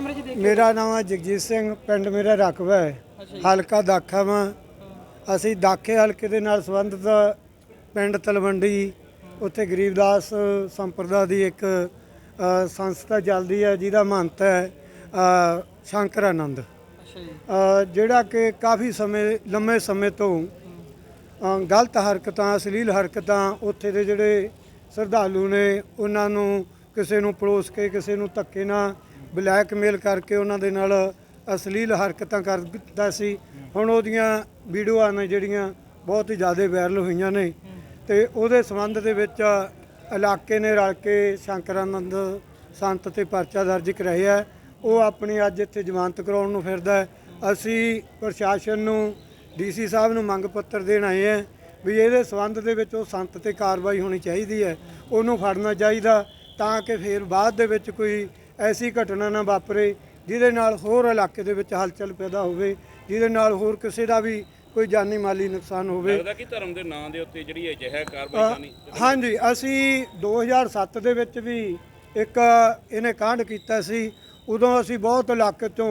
ਕੈਮਰੇ 'ਚ ਮੇਰਾ ਨਾਮ ਹੈ ਜਗਜੀਤ ਸਿੰਘ ਪਿੰਡ ਮੇਰਾ ਰਕਬਾ ਹੈ। ਹਲਕਾ ਦਾਖਾ ਵਾਂ। ਅਸੀਂ ਦਾਖੇ ਹਲਕੇ ਦੇ ਨਾਲ ਸੰਬੰਧਿਤ ਪਿੰਡ ਤਲਵੰਡੀ ਉੱਥੇ ਗਰੀਬਦਾਸ ਸੰਪਰਦਾ ਦੀ ਇੱਕ ਅ, ਸੰਸਥਾ ਚੱਲਦੀ ਹੈ ਜਿਹਦਾ ਮਹੰਤ ਹੈ ਅ, ਸ਼ੰਕਰ ਆਨੰਦ। ਅੱਛਾ ਜੀ। ਅ, ਜਿਹੜਾ ਕਿ ਕਾਫੀ ਸਮੇਂ ਲੰਮੇ ਸਮੇਂ ਤੋਂ ਅ, ਗਲਤ ਹਰਕਤਾਂ ਅਸ਼ਲੀਲ ਹਰਕਤਾਂ ਉੱਥੇ ਦੇ ਜਿਹੜੇ ਸ਼ਰਧਾਲੂ ਨੇ ਉਹਨਾਂ ਨੂੰ ਕਿਸੇ ਨੂੰ ਪੜੋਸ ਕੇ ਕਿਸੇ ਨੂੰ ਧੱਕੇ ਨਾਲ ਬਲੈਕਮੇਲ ਕਰਕੇ ਉਹਨਾਂ ਦੇ ਨਾਲ ਅਸ਼ਲੀਲ ਹਰਕਤਾਂ ਕਰਦਾ ਸੀ। ਹੁਣ ਉਹਦੀਆਂ ਵੀਡੀਓਆਂ ਨੇ ਜਿਹੜੀਆਂ ਬਹੁਤ ਹੀ ਜ਼ਿਆਦਾ ਵਾਇਰਲ ਹੋਈਆਂ ਨੇ ਤੇ ਉਹਦੇ ਸੰਬੰਧ ਦੇ ਵਿੱਚ ਇਲਾਕੇ ਨੇ ਰਲ ਕੇ ਸ਼ੰਕਰਾਨੰਦ ਸੰਤ ਤੇ ਪਰਚਾ ਦਰਜ ਕਰਾਇਆ। ਉਹ ਆਪਣੀ ਅੱਜ ਇੱਥੇ ਜ਼ਮਾਨਤ ਕਰਾਉਣ ਨੂੰ ਫਿਰਦਾ ਅਸੀਂ ਪ੍ਰਸ਼ਾਸਨ ਨੂੰ ਡੀਸੀ ਸਾਹਿਬ ਨੂੰ ਮੰਗ ਪੱਤਰ ਦੇਣ ਆਏ ਹਾਂ ਵੀ ਇਹਦੇ ਸੰਬੰਧ ਦੇ ਵਿੱਚ ਉਹ ਸੰਤ ਤੇ ਕਾਰਵਾਈ ਹੋਣੀ ਚਾਹੀਦੀ ਹੈ। ਉਹਨੂੰ ਫੜਨਾ ਚਾਹੀਦਾ ਤਾਂ ਕਿ ਫਿਰ ਬਾਅਦ ਦੇ ਵਿੱਚ ਕੋਈ ਐਸੀ ਘਟਨਾ ਨਾ ਵਾਪਰੇ ਜਿਹਦੇ ਨਾਲ ਹੋਰ ਇਲਾਕੇ ਦੇ ਵਿੱਚ ਹਲਚਲ ਪੈਦਾ ਹੋਵੇ ਜਿਹਦੇ ਨਾਲ ਹੋਰ ਕਿਸੇ ਦਾ ਵੀ ਕੋਈ ਜਾਨੀ ਮਾਲੀ ਨੁਕਸਾਨ ਹੋਵੇ। ਲੱਗਦਾ ਕਿ ਧਰਮ ਦੇ ਨਾਂ ਦੇ ਉੱਤੇ ਜਿਹੜੀ ਅਜਿਹਾ ਕਾਰਵਾਈ ਕਰਨੀ ਹਾਂਜੀ ਅਸੀਂ 2007 ਦੇ ਵਿੱਚ ਵੀ ਇੱਕ ਇਹਨੇ ਕਾਂਡ ਕੀਤਾ ਸੀ। ਉਦੋਂ ਅਸੀਂ ਬਹੁਤ ਇਲਾਕੇ ਤੋਂ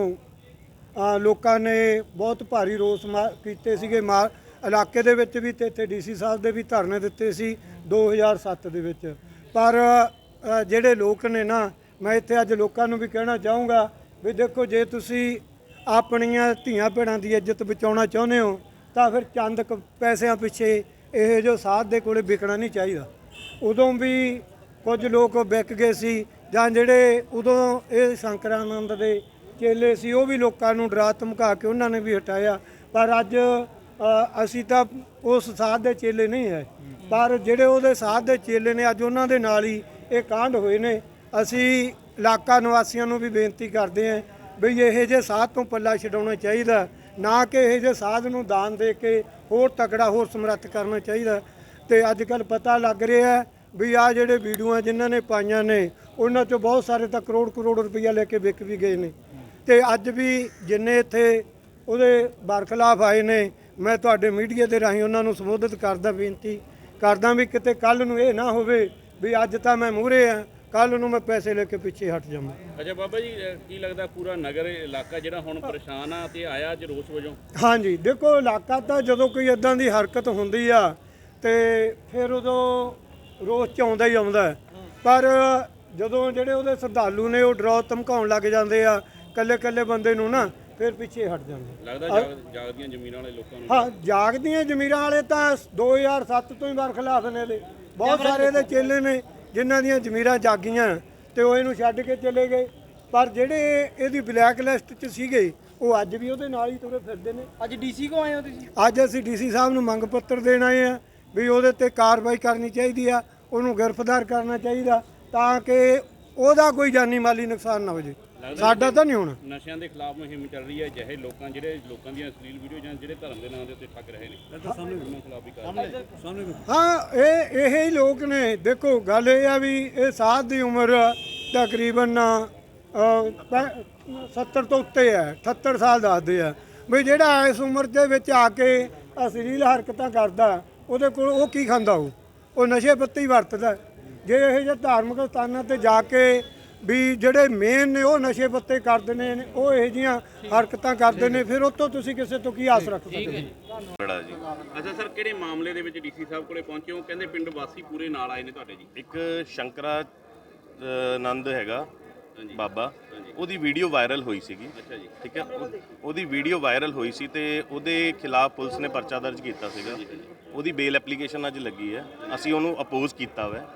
ਅ, ਲੋਕਾਂ ਨੇ ਬਹੁਤ ਭਾਰੀ ਰੋਸ ਮਾ- ਕੀਤੇ ਸੀਗੇ। ਮਾ ਇਲਾਕੇ ਦੇ ਵਿੱਚ ਵੀ ਤੇ ਇੱਥੇ ਡੀਸੀ ਸਾਹਿਬ ਦੇ ਵੀ ਧਰਨੇ ਦਿੱਤੇ ਸੀ 2007 ਦੇ ਵਿੱਚ। ਪਰ ਅ, ਜਿਹੜੇ ਲੋਕ ਨੇ ਨਾ ਮੈਂ ਇੱਥੇ ਅੱਜ ਲੋਕਾਂ ਨੂੰ ਵੀ ਕਹਿਣਾ ਚਾਹੂੰਗਾ ਵੀ ਦੇਖੋ, ਜੇ ਤੁਸੀਂ ਆਪਣੀਆਂ ਧੀਆਂ ਭੈਣਾਂ ਦੀ ਇੱਜ਼ਤ ਬਚਾਉਣਾ ਚਾਹੁੰਦੇ ਹੋ, ਤਾਂ ਫਿਰ ਚੰਦ ਕੁ ਪੈਸਿਆਂ ਪਿੱਛੇ ਇਹ ਜੋ ਸਾਧ ਦੇ ਕੋਲੇ ਵਿਕਣਾ ਨਹੀਂ ਚਾਹੀਦਾ। ਉਦੋਂ ਵੀ ਕੁਝ ਲੋਕ ਵਿਕ ਗਏ ਸੀ, ਜਾਂ ਜਿਹੜੇ ਉਦੋਂ ਇਹ ਸ਼ੰਕਰਾਨੰਦ ਦੇ ਚੇਲੇ ਸੀ, ਉਹ ਵੀ ਲੋਕਾਂ ਨੂੰ ਡਰਾ ਧਮਕਾ ਕੇ ਉਹਨਾਂ ਨੇ ਵੀ ਹਟਾਇਆ। ਪਰ ਅੱਜ ਅਸੀਂ ਤਾਂ ਉਸ ਸਾਧ ਦੇ ਚੇਲੇ ਨਹੀਂ ਹੈ। ਪਰ ਜਿਹੜੇ ਉਹਦੇ ਸਾਧ ਦੇ ਚੇਲੇ ਨੇ, ਅੱਜ ਉਹਨਾਂ ਦੇ ਨਾਲ ਹੀ ਇਹ ਕਾਂਡ ਹੋਏ ਨੇ। ਅਸੀਂ ਇਲਾਕਾ ਨਿਵਾਸੀਆਂ ਨੂੰ ਵੀ ਬੇਨਤੀ ਕਰਦੇ ਹਾਂ ਵੀ ਇਹੋ ਜਿਹੇ ਸਾਧ ਤੋਂ ਪੱਲਾ ਛਡਾਉਣਾ ਚਾਹੀਦਾ, ਨਾ ਕਿ ਇਹੋ ਜਿਹੇ ਸਾਧ ਨੂੰ ਦਾਨ ਦੇ ਕੇ ਹੋਰ ਤਕੜਾ, ਹੋਰ ਸਮਰੱਥ ਕਰਨਾ ਚਾਹੀਦਾ। ਤੇ ਅੱਜ ਕੱਲ ਪਤਾ ਲੱਗ ਰਿਹਾ ਵੀ ਆ ਜਿਹੜੇ ਵੀਡੀਓਆਂ ਜਿਨ੍ਹਾਂ ਨੇ ਪਾਈਆਂ ਨੇ, ਉਹਨਾਂ ਚੋਂ ਬਹੁਤ ਸਾਰੇ ਤਾਂ ਕਰੋੜ ਕਰੋੜ ਰੁਪਈਆ ਲੈ ਕੇ ਵਿਕ ਵੀ ਗਏ ਨੇ। ਤੇ ਅੱਜ ਵੀ ਜਿੰਨੇ ਇੱਥੇ ਉਹਦੇ ਬਰਖਲਾਫ ਆਏ ਨੇ, ਮੈਂ ਤੁਹਾਡੇ ਮੀਡੀਆ ਦੇ ਰਾਹੀਂ ਉਹਨਾਂ ਨੂੰ ਸੰਬੋਧਿਤ ਕਰਦਾ, ਬੇਨਤੀ ਕਰਦਾ ਵੀ ਕਿਤੇ ਕੱਲ ਨੂੰ ਇਹ ਨਾ ਹੋਵੇ ਵੀ ਅੱਜ ਤਾਂ ਮੈਂ ਮੂਹਰੇ ਆ ਕੱਲ ਨੂੰ ਮੈਂ ਪੈਸੇ ਲੈ ਕੇ ਪਿੱਛੇ ਹਟ ਜਾਵਾਂ। ਅੱਛਾ ਬਾਬਾ ਜੀ ਕੀ ਲੱਗਦਾ ਪੂਰਾ ਨਗਰ ਇਲਾਕਾ ਜਿਹੜਾ ਹੁਣ ਪਰੇਸ਼ਾਨ ਆ ਤੇ ਆਇਆ ਅੱਜ ਰੋਸ ਵਜੋਂ? ਹਾਂਜੀ ਦੇਖੋ ਇਲਾਕਾ ਤਾਂ ਜਦੋਂ ਕੋਈ ਇਦਾਂ ਦੀ ਹਰਕਤ ਹੁੰਦੀ ਆ ਤੇ ਫਿਰ ਉਦੋਂ ਰੋਸ ਚ ਆਉਂਦਾ ਹੀ ਆਉਂਦਾ। ਹੈ। ਪਰ ਜਦੋਂ ਜਿਹੜੇ ਉਹਦੇ ਸ਼ਰਧਾਲੂ ਨੇ ਉਹ ਡਰਾਅ ਧਮਕਾਉਣ ਲੱਗ ਜਾਂਦੇ ਆ ਕੱਲੇ ਕੱਲੇ ਬੰਦੇ ਨੂੰ ਨਾ ਫਿਰ ਪਿੱਛੇ ਹਟ ਜਾਂਦੇ। ਲੱਗਦਾ ਜਾਗ- ਜਾਗਦੀਆਂ ਜ਼ਮੀਨਾਂ ਵਾਲੇ ਲੋਕਾਂ ਨੂੰ? ਹਾਂ ਜਾਗਦੀਆਂ ਜ਼ਮੀਰਾਂ ਵਾਲੇ ਤਾਂ 2007 ਤੋਂ ਹੀ ਬਰਖਲਾਫ ਨੇ ਇਹਦੇ। ਬਹੁਤ ਸਾਰੇ ਇਹਦੇ ਚੇਲੇ ਨੇ। ਜਿਨ੍ਹਾਂ ਦੀਆਂ ਜ਼ਮੀਰਾਂ ਜਾਗੀਆਂ ਤੇ ਉਹ ਇਹਨੂੰ ਛੱਡ ਕੇ ਚਲੇ ਗਏ। ਪਰ ਜਿਹੜੇ ਇਹਦੀ ਬਲੈਕ ਲਿਸਟ 'ਚ ਸੀਗੇ ਉਹ ਅੱਜ ਵੀ ਉਹਦੇ ਨਾਲ ਹੀ ਤੁਰੇ ਫਿਰਦੇ ਨੇ। ਅੱਜ ਡੀਸੀ ਕੋ ਆਏ ਹੋ ਤੁਸੀਂ? ਅੱਜ ਅਸੀਂ ਡੀਸੀ ਸਾਹਿਬ ਨੂੰ ਮੰਗ ਪੱਤਰ ਦੇਣ ਆਏ ਆ ਵੀ ਉਹਦੇ ਤੇ ਕਾਰਵਾਈ ਕਰਨੀ ਚਾਹੀਦੀ ਆ ਉਹਨੂੰ ਗ੍ਰਿਫਤਾਰ ਕਰਨਾ ਚਾਹੀਦਾ ਤਾਂ ਕਿ ਉਹਦਾ ਕੋਈ ਜਾਨੀ ਮਾਲੀ ਨੁਕਸਾਨ ਨਾ ਹੋ ਜੇ ਸਾਡਾ ਤਾਂ ਨਹੀਂ ਹੋਣਾ। ਨਸ਼ਿਆਂ ਦੇ ਖਿਲਾਫ ਮੁਹਿੰਮ ਚੱਲ ਰਹੀ ਹੈ ਜਿਹੇ ਲੋਕਾਂ ਜਿਹੜੇ ਲੋਕਾਂ ਦੀਆਂ ਅਸ਼ਲੀਲ ਵੀਡੀਓ ਜਾਂ ਜਿਹੜੇ ਧਰਮ ਦੇ ਨਾਂ ਦੇ ਉੱਤੇ ਠੱਗ ਰਹੇ ਨੇ। ਉਹਨਾਂ ਖਿਲਾਫ ਵੀ ਕਾਰਵਾਈ ਹਾਂ ਇਹ ਇਹ ਹੀ ਲੋਕ ਨੇ। ਦੇਖੋ ਗੱਲ ਇਹ ਆ ਵੀ ਇਹ ਸਾਧ ਦੀ ਉਮਰ ਤਕਰੀਬਨ ਅ, ਪੈ- 70 ਤੋਂ ਉੱਤੇ ਹੈ 78 ਸਾਲ ਦੱਸਦੇ ਆ। ਵੀ ਜਿਹੜਾ ਇਸ ਉਮਰ ਦੇ ਵਿੱਚ ਆ ਕੇ ਅਸ਼ਲੀਲ ਹਰਕਤਾਂ ਕਰਦਾ ਉਹਦੇ ਕੋਲ ਉਹ ਕੀ ਖਾਂਦਾ ਉਹ? ਉਹ ਨਸ਼ੇ ਪੱਤੇ ਹੀ ਵਰਤਦਾ। ਜੇ ਇਹ ਜਿਹੇ ਧਾਰਮਿਕ ਸਥਾਨਾਂ ਤੇ ਜਾ ਕੇ ਵੀ ਜਿਹੜੇ ਮੇਨ ਨੇ ਉਹ ਨਸ਼ੇ ਪੱਤੇ ਕਰਦੇ ਨੇ ਉਹ ਇਹੋ ਜਿਹੀਆਂ ਹਰਕਤਾਂ ਕਰਦੇ ਨੇ ਫਿਰ ਉਹ ਤੋਂ ਤੁਸੀਂ ਕਿਸੇ ਤੋਂ ਕੀ ਆਸ ਰੱਖ ਸਕਦੇ ਹੋ? ਬੜਾ ਜੀ। ਅੱਛਾ ਸਰ ਕਿਹੜੇ ਮਾਮਲੇ ਦੇ ਵਿੱਚ ਡੀਸੀ ਸਾਹਿਬ ਕੋਲੇ ਪਹੁੰਚੇ ਹੋ? ਕਹਿੰਦੇ ਪਿੰਡ ਵਾਸੀ ਪੂਰੇ ਨਾਲ ਆਏ ਨੇ ਤੁਹਾਡੇ ਜੀ। ਇੱਕ ਸ਼ੰਕਰਾ ਆਨੰਦ ਹੈਗਾ ਬਾਬਾ। ਉਹਦੀ ਵੀਡੀਓ ਵਾਇਰਲ ਹੋਈ ਸੀਗੀ। ਅੱਛਾ ਜੀ। ਠੀਕ ਹੈ? ਉਹ- ਉਹਦੀ ਵੀਡੀਓ ਵਾਇਰਲ ਹੋਈ ਸੀ ਤੇ ਉਹਦੇ ਖਿਲਾਫ ਪੁਲਿਸ ਨੇ ਪਰਚਾ ਦਰਜ ਕੀਤਾ ਸੀਗਾ। ਉਹਦੀ ਬੇਲ ਐਪਲੀਕੇਸ਼ਨ ਅੱਜ ਲੱਗੀ ਹੈ। ਅਸੀਂ ਉਹਨੂੰ ਅਪੋਜ਼ ਕੀਤਾ ਹੋਇਆ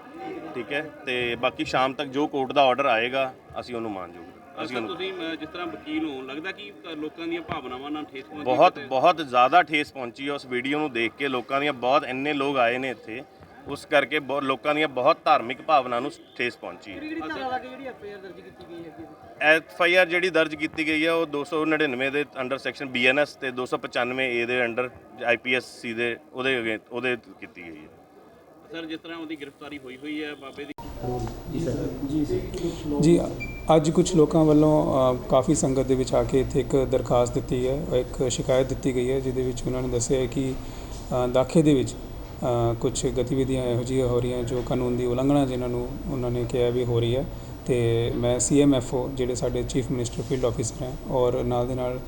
ਠੀਕ ਹੈ ਤੇ ਬਾਕੀ ਸ਼ਾਮ ਤੱਕ ਜੋ ਕੋਰਟ ਦਾ ਆਰਡਰ ਆਏਗਾ ਅਸੀਂ ਉਹਨੂੰ ਮੰਨ ਜੂਗੇ। ਅਸੀਂ ਉਹਨੂੰ ਤੁਸੀਂ ਜਿਸ ਤਰ੍ਹਾਂ ਵਕੀਲ ਹੋ ਲੱਗਦਾ ਕਿ ਲੋਕਾਂ ਦੀਆਂ ਭਾਵਨਾਵਾਂ ਨਾਲ ਠੇਸ ਪਹੁੰਚੀ ਬਹੁਤ? ਬਹੁਤ ਜ਼ਿਆਦਾ ਠੇਸ ਪਹੁੰਚੀ ਹੈ ਉਸ ਵੀਡੀਓ ਨੂੰ ਦੇਖ ਕੇ। ਲੋਕਾਂ ਦੀਆਂ ਬਹੁਤ ਇੰਨੇ ਲੋਕ ਆਏ ਨੇ ਇੱਥੇ। ਉਸ ਕਰਕੇ ਬਹੁਤ ਲੋਕਾਂ ਦੀਆਂ ਬਹੁਤ ਧਾਰਮਿਕ ਭਾਵਨਾ ਨੂੰ ਠੇਸ ਪਹੁੰਚੀ ਹੈ। ਕਿਹੜੀ ਧਾਰਾ ਲਾ ਕੇ ਜਿਹੜੀ ਐਫਆਈਆਰ ਦਰਜ ਕੀਤੀ ਗਈ ਹੈ? ਐਫ ਆਈ ਆਰ ਜਿਹੜੀ ਦਰਜ ਕੀਤੀ ਗਈ ਹੈ ਉਹ 299 ਦੇ under section B N S ਤੇ 295 ਏ ਦੇ under eye P S C ਦੇ ਉਹਦੇ ਅਗੇ- ਉਹਦੇ ਕੀਤੀ ਗਈ ਹੈ। ਸਰ ਜਿਸ ਤਰ੍ਹਾਂ ਉਹਦੀ ਗ੍ਰਿਫਤਾਰੀ ਹੋਈ ਹੋਈ ਹੈ ਬਾਬੇ ਦੀ ਜੀ ਅੱਜ ਕੁਝ ਲੋਕਾਂ ਵੱਲੋਂ ਕਾਫੀ ਸੰਗਤ ਦੇ ਵਿੱਚ ਆ ਕੇ ਇੱਥੇ ਇੱਕ ਦਰਖਾਸਤ ਦਿੱਤੀ ਹੈ ਇੱਕ ਸ਼ਿਕਾਇਤ ਦਿੱਤੀ ਗਈ ਹੈ ਜਿਹਦੇ ਵਿੱਚ ਉਹਨਾਂ ਨੇ ਦੱਸਿਆ ਹੈ ਕਿ ਦਾਖੇ ਦੇ ਵਿੱਚ ਕੁਝ ਗਤੀਵਿਧੀਆਂ ਇਹੋ ਜਿਹੀਆਂ ਹੋ ਰਹੀਆਂ ਜੋ ਕਾਨੂੰਨ ਦੀ ਉਲੰਘਣਾ ਜਿਨ੍ਹਾਂ ਨੂੰ ਉਹਨਾਂ ਨੇ ਕਿਹਾ ਵੀ ਹੋ ਰਹੀ ਹੈ। ਤੇ ਮੈਂ ਸੀਐਮਐਫਓ ਜਿਹੜੇ ਸਾਡੇ ਚੀਫ ਮਿਨਿਸਟਰ ਫੀਲਡ ਆਫੀਸਰ ਹੈ ਔਰ ਨਾਲ ਦੇ ਨਾਲ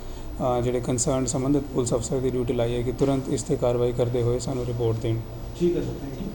ਜਿਹੜੇ ਕੰਸਰਨ ਸੰਬੰਧਿਤ ਪੁਲਿਸ ਅਫਸਰ ਦੀ ਡਿਊਟੀ ਲਾਈ ਹੈ ਕਿ ਤੁਰੰਤ ਇਸ ਤੇ ਕਾਰਵਾਈ ਕਰਦੇ ਹੋਏ ਸਾਨੂੰ ਰਿਪੋਰਟ ਦੇਣ। ਠੀਕ ਹੈ ਸਰ ਥੈਂਕ ਯੂ